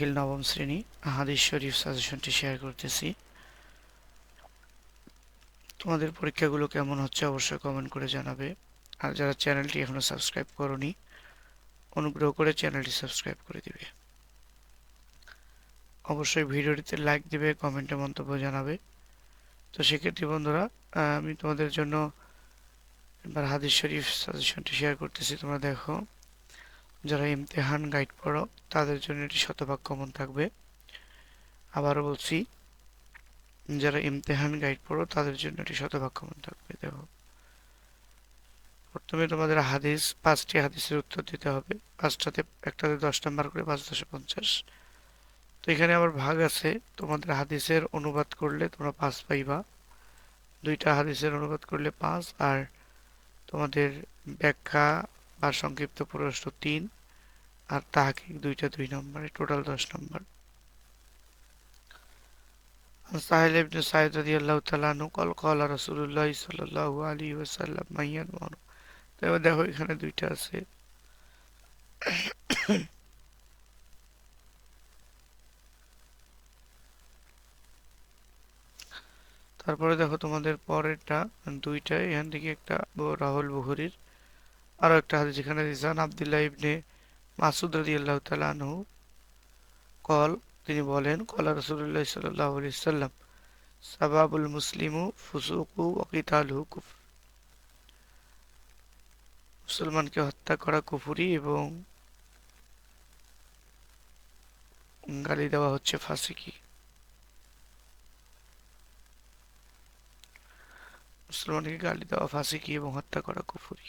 Hill নবম শ্রেণি হাদিস শরীফ সাজেশনটি শেয়ার করতেছি। তোমাদের পরীক্ষাগুলো কেমন হচ্ছে অবশ্যই কমেন্ট করে জানাবে। আর যারা চ্যানেলটি এখনও সাবস্ক্রাইব করনি, অনুগ্রহ করে চ্যানেলটি সাবস্ক্রাইব করে দিবে। অবশ্যই ভিডিওটিতে লাইক দিবে কমেন্টে মন্তব্য জানাবে। তো সেক্ষেত্রে বন্ধুরা আমি তোমাদের জন্য এবার হাদিস শরীফ সাজেশনটি শেয়ার করতেছি। তোমরা দেখো। যারা ইমতেহান গাইড পড়ো তাদের জন্য এটি শতভাগ কমন থাকবে। আবারও বলছি, যারা ইমতেহান গাইড পড়ো তাদের জন্য এটি শতভাগ কমন থাকবে, দেখো। প্রথমে তোমাদের হাদিস, পাঁচটি হাদিসের উত্তর দিতে হবে। পাঁচটাতে, একটাতে দশ নাম্বার করে পাঁচ দশে পঞ্চাশ। তো এখানে আবার ভাগ আছে, তোমাদের হাদিসের অনুবাদ করলে তোমরা পাঁচ পাইবা। দুইটা হাদিসের অনুবাদ করলে পাঁচ, আর তোমাদের ব্যাখ্যা আর সংক্ষিপ্ত প্রশ্ন তিন আর তাহাকে দুইটা দুই নম্বরে, টোটাল দশ নম্বর। সাহেল ইবনে সাইদ রাদিয়াল্লাহু তাআলা নকল কল রাসূলুল্লাহ সাল্লাল্লাহু আলাইহি ওয়াসাল্লাম মাইয়ান মারু তাহলে দেখো এখানে দুইটা আছে। তারপরে দেখো তোমাদের পরেরটা, দুইটা, এখান থেকে একটা রাহুল বুহরির আরও একটা হাদিস যেখানে রিজান আব্দুল্লাহ ইবনে মাসুদ রাদিয়াল্লাহু তাআলা আনহু কল তিনি বলেন, কলা রাসূলুল্লাহ সাল্লাল্লাহু আলাইহি সাল্লাম সাবাবুল মুসলিমু ফুসুকু ওয়া কিতালুহু কুফর। মুসলমানকে হত্যা করা কুফুরি এবং গালি দেওয়া হচ্ছে ফাঁসিকি। মুসলমানকে গালি দেওয়া ফাসিকি এবং হত্যা করা কুফরি।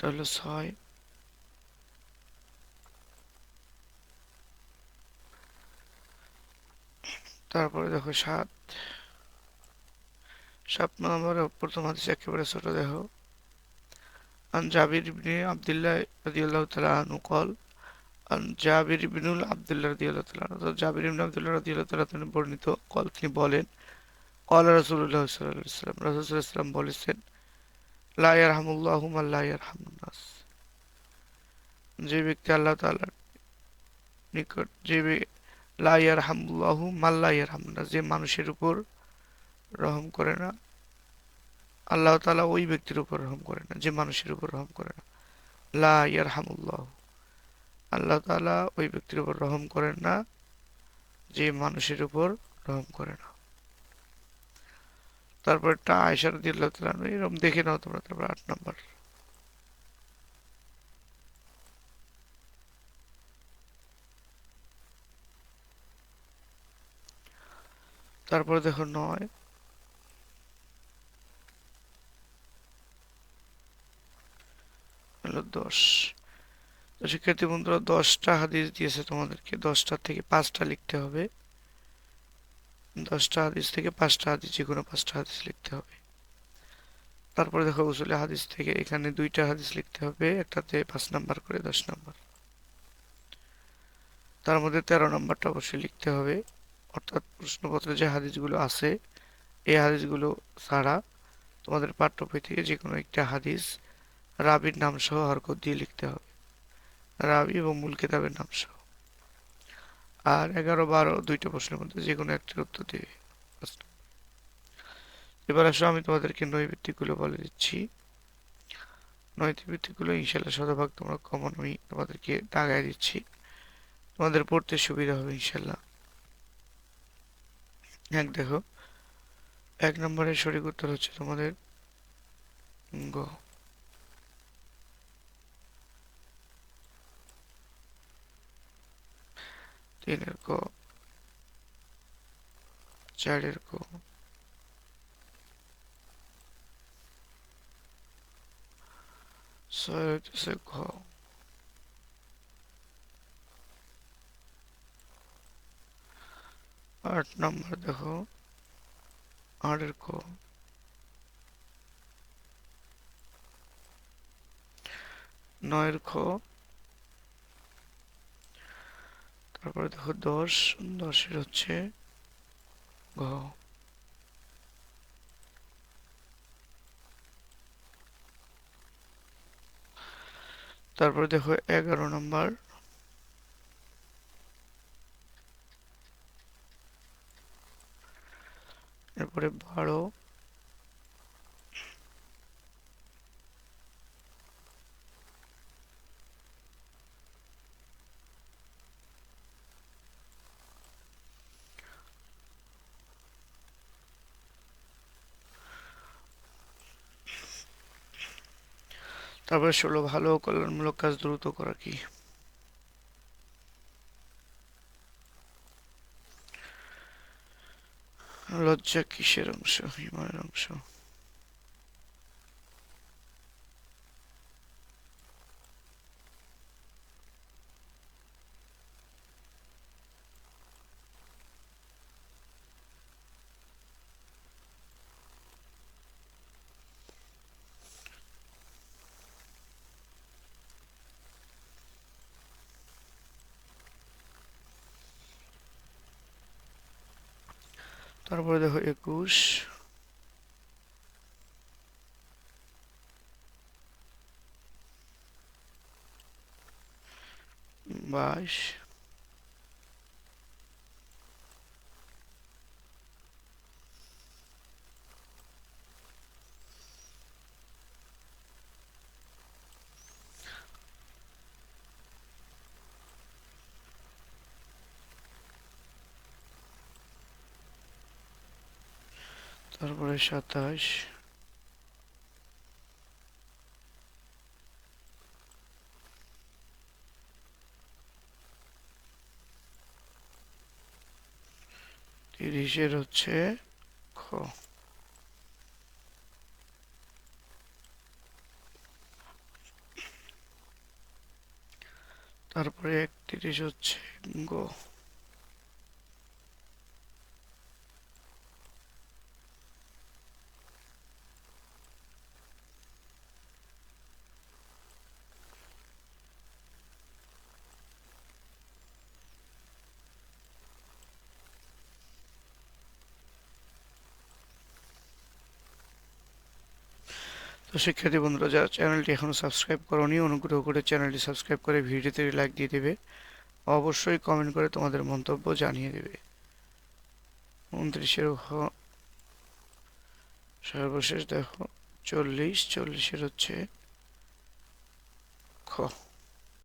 এটা হলো তারপরে দেখো সাত। সাত নম্বরে প্রথম হাদিস একেবারে ছোট দেহ আন জাবির ইবনে আবদুল্লাহ রাদিয়াল্লাহু তাআলা আনহু কল, আন জাবির ইবনুল আবদুল্লাহ রাদিয়াল্লাহু তাআলা আনহু জাবির ইবিন আবদুল্লাহ রাদিয়াল্লাহু তাআলা তিনি বর্ণিত কল তিনি বলেন। কল রসুল্লাহ সাল্লাল্লাহু আলাইহি ওয়াসাল্লাম বলেছেন যে ব্যক্তি আল্লাহ তাআলার নিকট যে ব্য- লা ইয়ারহামুল্লাহু মান লা ইয়ারহামুন নাস, যে মানুষের উপর রহম করে না, আল্লাহ তাআলা ওই ব্যক্তির উপর রহম করে না, যে মানুষের উপর রহম করে না। লা ইয়ারহামুল্লাহ। আল্লাহ তাআলা ওই ব্যক্তির উপর রহম করেন না, যে মানুষের উপর রহম করে না। তারপর একটা আয়সা রাদিয়াল্লাহু তাআলা আনহা, এরকম দেখে নাও তোমরা তারপর আট নম্বর। তারপর দেখো নয়। হলো দশ। তো শিক্ষার্থী বন্ধুরা দশটা হাদিস দিয়েছে তোমাদেরকে দশটা থেকে পাঁচটা লিখতে হবে। দশটা হাদিস থেকে পাঁচটা হাদিস, যে কোনো পাঁচটা হাদিস লিখতে হবে। তারপরে দেখো উসুলে হাদিস থেকে এখানে দুইটা হাদিস লিখতে হবে, একটাতে পাঁচ নাম্বার করে দশ নাম্বার। তার মধ্যে তেরো নাম্বারটা অবশ্যই লিখতে হবে। অর্থাৎ প্রশ্নপত্রে যে হাদিসগুলো আছে, এই হাদিসগুলো ছাড়া তোমাদের পাঠ্য থেকে যে কোনো একটা হাদিস রাবির নাম সহ হরকত দিয়ে লিখতে হবে। রাবি এবং মূল কেতাবের নাম সহ আর এগারো বারো দুইটা প্রশ্নের মধ্যে যে কোনো একটার উত্তর দিয়ে এবার আসো, আমি তোমাদেরকে নৈবিত্তিকগুলো বলে দিচ্ছি। নৈতিকগুলো ইনশাল্লাহ শতভাগ তোমরা কমন আমি তোমাদেরকে দাগায় দিচ্ছি। তোমাদের পড়তে সুবিধা হবে ইনশাল্লাহ এক, দেখো। এক নম্বরের সঠিক উত্তর হচ্ছে তোমাদের গ। তিনের ক চারের ক ছয় হইতেছে ঘ আট নম্বর দেখো আটের ক নয়ের খ তারপরে দেখো দশ দশের হচ্ছে ঘ। তারপরে দেখো এগারো নম্বর। এরপরে বারো। তারপরে ষোলো ভালো কল্যাণমূলক কাজ দ্রুত করা কি? লজ্জা কিসের অংশ? হিমায়ের অংশ। তারপরে দেখো একুশ বাইশ তারপরে সাতাশ। তিরিশের হচ্ছে খ। তারপরে একত্রিশ হচ্ছে গ। তো শিক্ষার্থী বন্ধুরা, যারা চ্যানেলটি এখনও সাবস্ক্রাইব করনি, অনুগ্রহ করে চ্যানেলটি সাবস্ক্রাইব করে ভিডিওতে লাইক দিয়ে দেবে। অবশ্যই কমেন্ট করে তোমাদের মন্তব্য জানিয়ে দেবে। উনত্রিশের সর্বশেষ দেখো, চল্লিশ, চল্লিশের হচ্ছে খ।